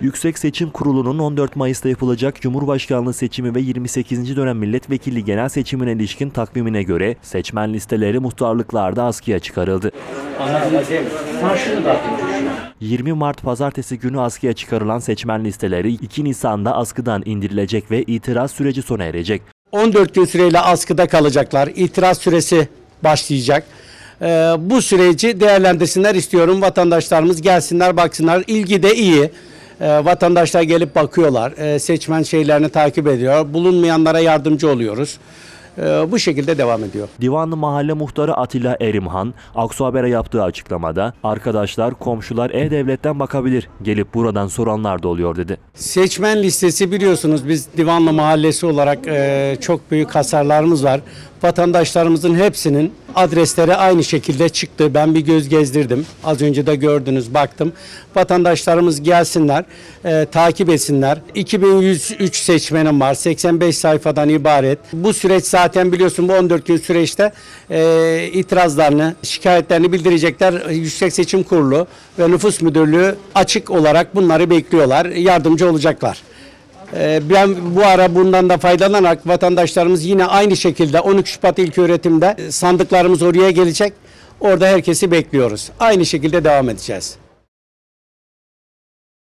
Yüksek Seçim Kurulu'nun 14 Mayıs'ta yapılacak Cumhurbaşkanlığı seçimi ve 28. dönem milletvekili genel seçimine ilişkin takvimine göre seçmen listeleri muhtarlıklarda askıya çıkarıldı. 20 Mart pazartesi günü askıya çıkarılan seçmen listeleri 2 Nisan'da askıdan indirilecek ve itiraz süreci sona erecek. 14 gün süreyle askıda kalacaklar. İtiraz süresi başlayacak. Ee, bu süreci değerlendirsinler istiyorum. Vatandaşlarımız gelsinler baksınlar. İlgi de iyi. Ee, vatandaşlar gelip bakıyorlar. Ee, seçmen şeylerini takip ediyor. Bulunmayanlara yardımcı oluyoruz. Ee, bu şekilde devam ediyor. Divanlı Mahalle Muhtarı Atilla Erimhan, Aksu Haber'e yaptığı açıklamada arkadaşlar, komşular E-Devlet'ten bakabilir, gelip buradan soranlar da oluyor dedi. Seçmen listesi biliyorsunuz biz Divanlı Mahallesi olarak e, çok büyük hasarlarımız var. Vatandaşlarımızın hepsinin adresleri aynı şekilde çıktı. Ben bir göz gezdirdim. Az önce de gördünüz baktım. Vatandaşlarımız gelsinler, e, takip etsinler. 2103 seçmenim var. 85 sayfadan ibaret. Bu süreç zaten biliyorsun bu 14 gün süreçte e, itirazlarını, şikayetlerini bildirecekler. Yüksek Seçim Kurulu ve Nüfus Müdürlüğü açık olarak bunları bekliyorlar. Yardımcı olacaklar. Ee, Ben bu ara bundan da faydalanarak vatandaşlarımız yine aynı şekilde 12 Şubat İlköğretim'de sandıklarımız oraya gelecek. Orada herkesi bekliyoruz. Aynı şekilde devam edeceğiz.